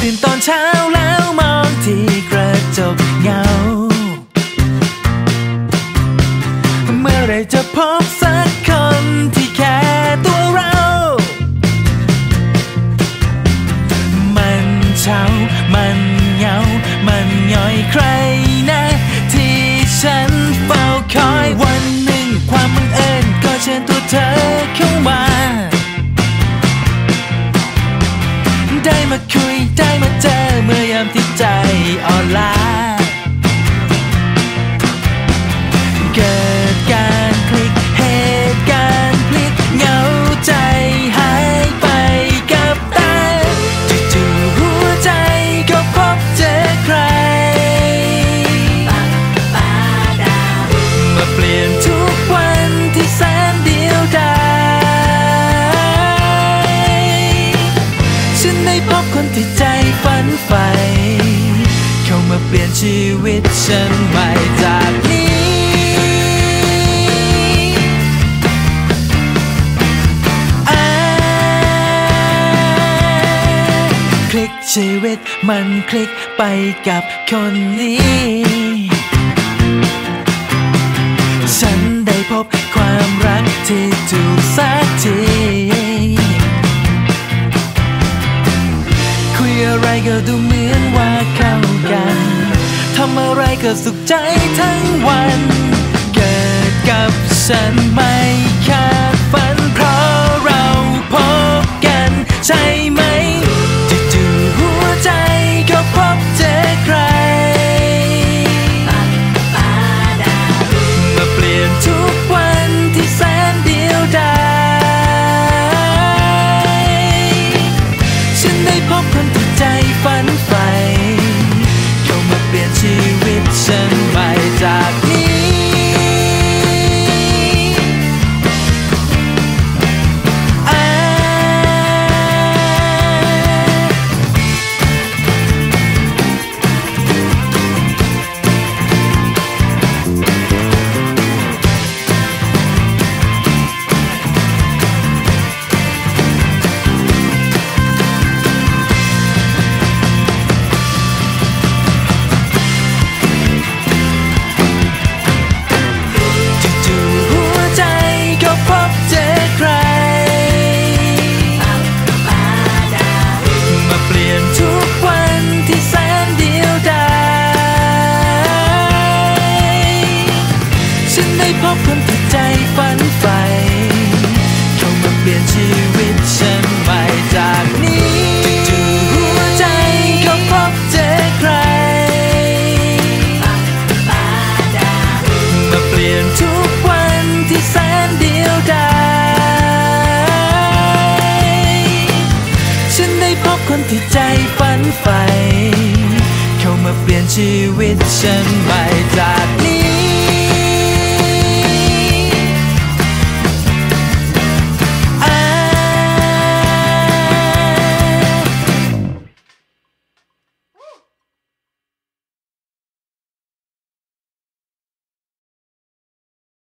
ตื่นตอนเช้าแล้วมองที่กระจกเงา เมื่อไรจะพบสักคนที่แค่ตัวเรา มันเช้า มันเหงา มันย่อยใครนะที่ฉัน ได้มาคุยได้มาเจอเมื่อยามที่ใจอ่อนล้า คนที่ใจฝันใฝ่เข้ามาเปลี่ยนชีวิตฉันใหม่จากนี้อ่าคลิกชีวิตมันคลิกไปกับคนนี้ ก็สุขใจทั้งวัน เกิดกับฉันไม่คาดฝันเพราะเราพบกันใช่ไหมจู่ๆหัวใจก็พบเจอใครมาเปลี่ยนทุกวันที่แสนเดียวดายฉันได้พบคนที่ใจฝันใฝ่เข้ามาเปลี่ยนชีวิต ฉันใที่ใจฝันใฝ่เข้ามาเปลี่ยนชีวิตฉันใหม่